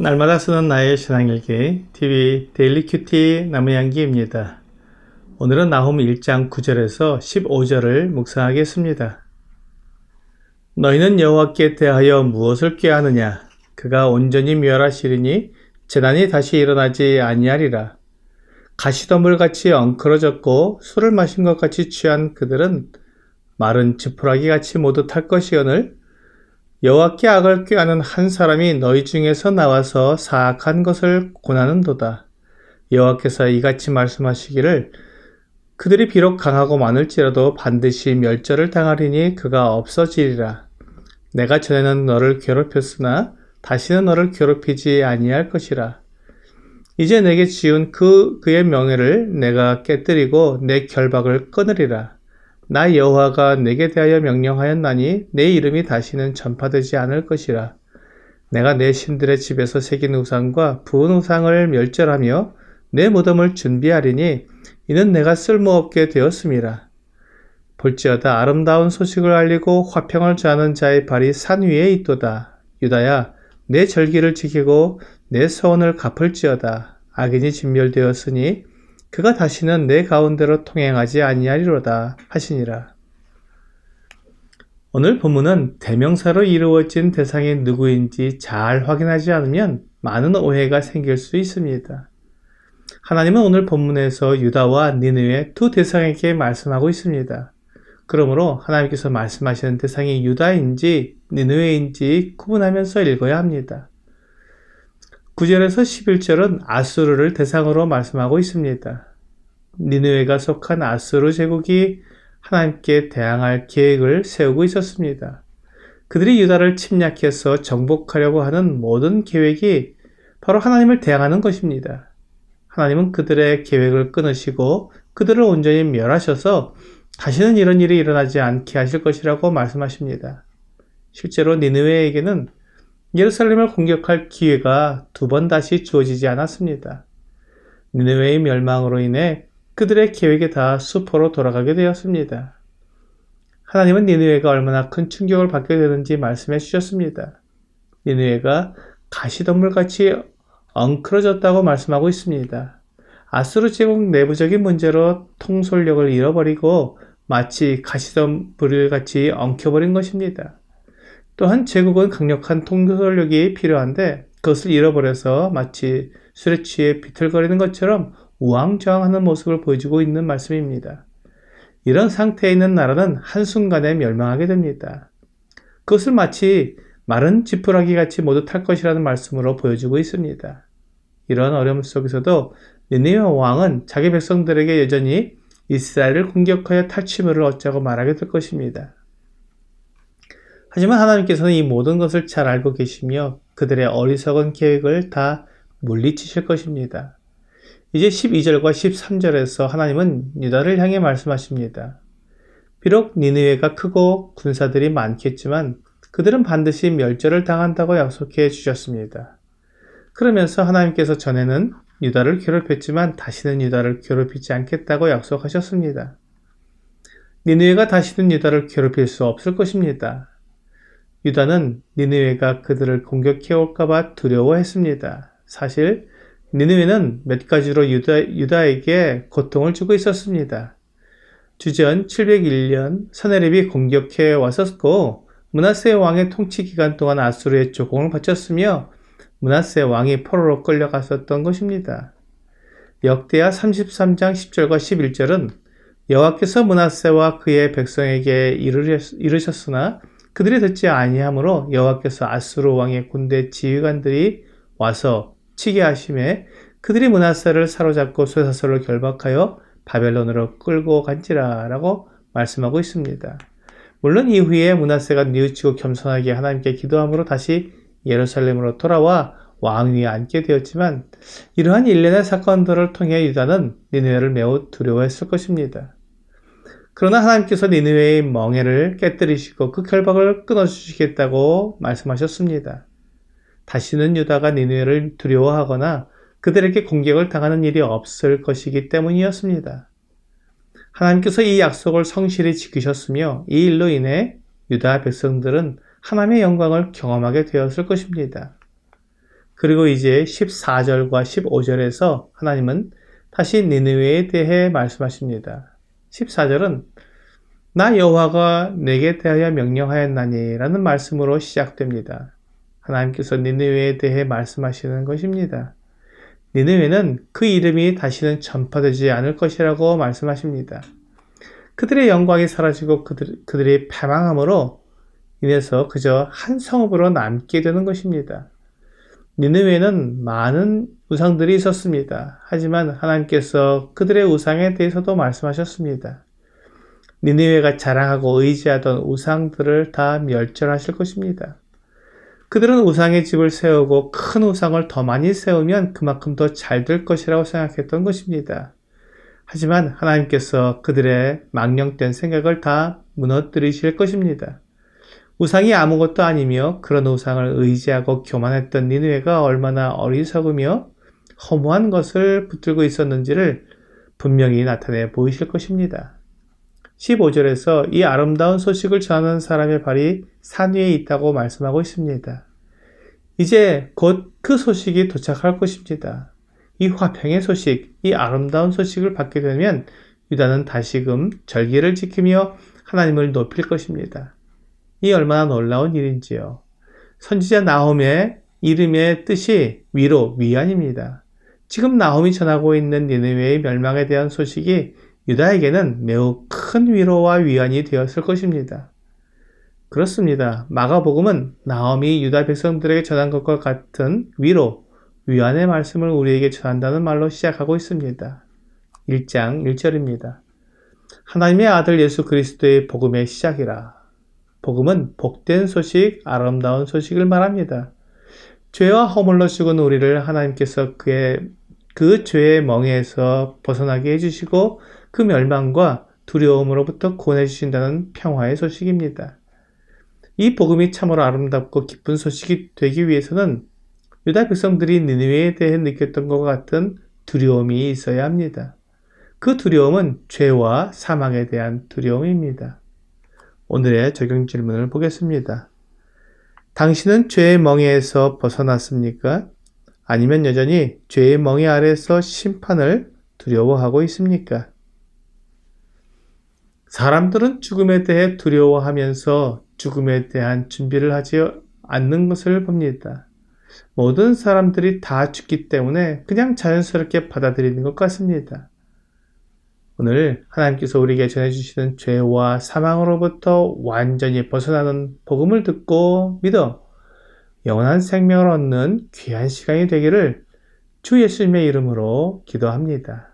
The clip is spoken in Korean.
날마다 쓰는 나의 신앙일기 TV 데일리 큐티 나무양기입니다. 오늘은 나홈 1장 9절에서 15절을 묵상하겠습니다. 너희는 여호와께 대하여 무엇을 꾀하느냐? 그가 온전히 멸하시리니 재난이 다시 일어나지 아니하리라. 가시덤불 같이 엉클어졌고 술을 마신 것 같이 취한 그들은 마른 지푸라기 같이 모두 탈 것이오늘 여호와께 악을 꾀하는 한 사람이 너희 중에서 나와서 사악한 것을 고나는도다. 여호와께서 이같이 말씀하시기를 그들이 비록 강하고 많을지라도 반드시 멸절을 당하리니 그가 없어지리라. 내가 전에는 너를 괴롭혔으나 다시는 너를 괴롭히지 아니할 것이라. 이제 내게 지은 그 그의 명예를 내가 깨뜨리고 내 결박을 끊으리라. 나 여호와가 내게 대하여 명령하였나니 내 이름이 다시는 전파되지 않을 것이라. 내가 내 신들의 집에서 새긴 우상과 부은 우상을 멸절하며 내 무덤을 준비하리니 이는 내가 쓸모없게 되었음이라. 볼지어다 아름다운 소식을 알리고 화평을 자는 자의 발이 산 위에 있도다. 유다야, 내 절기를 지키고 내 소원을 갚을지어다. 악인이 진멸되었으니 그가 다시는 내 가운데로 통행하지 아니하리로다 하시니라. 오늘 본문은 대명사로 이루어진 대상이 누구인지 잘 확인하지 않으면 많은 오해가 생길 수 있습니다. 하나님은 오늘 본문에서 유다와 니느웨 두 대상에게 말씀하고 있습니다. 그러므로 하나님께서 말씀하시는 대상이 유다인지 니느웨인지 구분하면서 읽어야 합니다. 9절에서 11절은 아수르를 대상으로 말씀하고 있습니다. 니느웨가 속한 아수르 제국이 하나님께 대항할 계획을 세우고 있었습니다. 그들이 유다를 침략해서 정복하려고 하는 모든 계획이 바로 하나님을 대항하는 것입니다. 하나님은 그들의 계획을 끊으시고 그들을 온전히 멸하셔서 다시는 이런 일이 일어나지 않게 하실 것이라고 말씀하십니다. 실제로 니느웨에게는 예루살렘을 공격할 기회가 두 번 다시 주어지지 않았습니다. 니느웨의 멸망으로 인해 그들의 계획이 다 수포로 돌아가게 되었습니다. 하나님은 니느웨가 얼마나 큰 충격을 받게 되는지 말씀해 주셨습니다. 니느웨가 가시덤불같이 엉클어졌다고 말씀하고 있습니다. 아수르 제국 내부적인 문제로 통솔력을 잃어버리고 마치 가시덤불 같이 엉켜버린 것입니다. 또한 제국은 강력한 통솔력이 필요한데 그것을 잃어버려서 마치 술에 취해 비틀거리는 것처럼 우왕좌왕하는 모습을 보여주고 있는 말씀입니다. 이런 상태에 있는 나라는 한순간에 멸망하게 됩니다. 그것을 마치 마른 지푸라기 같이 모두 탈 것이라는 말씀으로 보여주고 있습니다. 이런 어려움 속에서도 니네웨 왕은 자기 백성들에게 여전히 이스라엘을 공격하여 탈취물을 얻자고 말하게 될 것입니다. 하지만 하나님께서는 이 모든 것을 잘 알고 계시며 그들의 어리석은 계획을 다 물리치실 것입니다. 이제 12절과 13절에서 하나님은 유다를 향해 말씀하십니다. 비록 니느웨가 크고 군사들이 많겠지만 그들은 반드시 멸절을 당한다고 약속해 주셨습니다. 그러면서 하나님께서 전에는 유다를 괴롭혔지만 다시는 유다를 괴롭히지 않겠다고 약속하셨습니다. 니느웨가 다시는 유다를 괴롭힐 수 없을 것입니다. 유다는 니느웨가 그들을 공격해 올까봐 두려워했습니다. 사실 니느웨는 몇 가지로 유다, 유다에게 고통을 주고 있었습니다. 주전 701년 서네립이 공격해 왔었고 문하세 왕의 통치 기간 동안 아수르의 조공을 바쳤으며 문하세 왕이 포로로 끌려갔었던 것입니다. 역대하 33장 10절과 11절은 여호와께서 문하세와 그의 백성에게 이르셨으나 그들이 듣지 아니하므로 여호와께서 아수르 왕의 군대 지휘관들이 와서 치게 하심에 그들이 문하세를 사로잡고 쇠사슬로 결박하여 바벨론으로 끌고 간지라라고 말씀하고 있습니다. 물론 이후에 문하세가 뉘우치고 겸손하게 하나님께 기도함으로 다시 예루살렘으로 돌아와 왕위에 앉게 되었지만 이러한 일련의 사건들을 통해 유다는 니느웨를 매우 두려워했을 것입니다. 그러나 하나님께서 니느웨의 멍해를 깨뜨리시고 그 결박을 끊어주시겠다고 말씀하셨습니다. 다시는 유다가 니느웨를 두려워하거나 그들에게 공격을 당하는 일이 없을 것이기 때문이었습니다. 하나님께서 이 약속을 성실히 지키셨으며 이 일로 인해 유다 백성들은 하나님의 영광을 경험하게 되었을 것입니다. 그리고 이제 14절과 15절에서 하나님은 다시 니느웨에 대해 말씀하십니다. 14절은 나 여호와가 내게 대하여 명령하였나니 라는 말씀으로 시작됩니다. 하나님께서 니느웨에 대해 말씀하시는 것입니다. 니느웨는 그 이름이 다시는 전파되지 않을 것이라고 말씀하십니다. 그들의 영광이 사라지고 그들, 그들이 패망함으로 인해서 그저 한 성읍으로 남게 되는 것입니다. 니느웨는 많은 우상들이 있었습니다. 하지만 하나님께서 그들의 우상에 대해서도 말씀하셨습니다. 니느웨가 자랑하고 의지하던 우상들을 다 멸절하실 것입니다. 그들은 우상의 집을 세우고 큰 우상을 더 많이 세우면 그만큼 더 잘 될 것이라고 생각했던 것입니다. 하지만 하나님께서 그들의 망령된 생각을 다 무너뜨리실 것입니다. 우상이 아무것도 아니며 그런 우상을 의지하고 교만했던 니느웨가 얼마나 어리석으며 허무한 것을 붙들고 있었는지를 분명히 나타내 보이실 것입니다. 15절에서 이 아름다운 소식을 전하는 사람의 발이 산 위에 있다고 말씀하고 있습니다. 이제 곧 그 소식이 도착할 것입니다. 이 화평의 소식, 이 아름다운 소식을 받게 되면 유다는 다시금 절기를 지키며 하나님을 높일 것입니다. 이 얼마나 놀라운 일인지요. 선지자 나홈의 이름의 뜻이 위로, 위안입니다. 지금 나홈이 전하고 있는 니느웨의 멸망에 대한 소식이 유다에게는 매우 큰 위로와 위안이 되었을 것입니다. 그렇습니다. 마가복음은 나홈이 유다 백성들에게 전한 것과 같은 위로, 위안의 말씀을 우리에게 전한다는 말로 시작하고 있습니다. 1장 1절입니다. 하나님의 아들 예수 그리스도의 복음의 시작이라. 복음은 복된 소식, 아름다운 소식을 말합니다. 죄와 허물로 죽은 우리를 하나님께서 그의 그 죄의 멍에서 벗어나게 해주시고 그 멸망과 두려움으로부터 구원해 주신다는 평화의 소식입니다. 이 복음이 참으로 아름답고 기쁜 소식이 되기 위해서는 유다 백성들이 니느웨에 대해 느꼈던 것 같은 두려움이 있어야 합니다. 그 두려움은 죄와 사망에 대한 두려움입니다. 오늘의 적용 질문을 보겠습니다. 당신은 죄의 멍에에서 벗어났습니까? 아니면 여전히 죄의 멍에 아래서 심판을 두려워하고 있습니까? 사람들은 죽음에 대해 두려워하면서 죽음에 대한 준비를 하지 않는 것을 봅니다. 모든 사람들이 다 죽기 때문에 그냥 자연스럽게 받아들이는 것 같습니다. 오늘 하나님께서 우리에게 전해주시는 죄와 사망으로부터 완전히 벗어나는 복음을 듣고 믿어 영원한 생명을 얻는 귀한 시간이 되기를 주 예수님의 이름으로 기도합니다.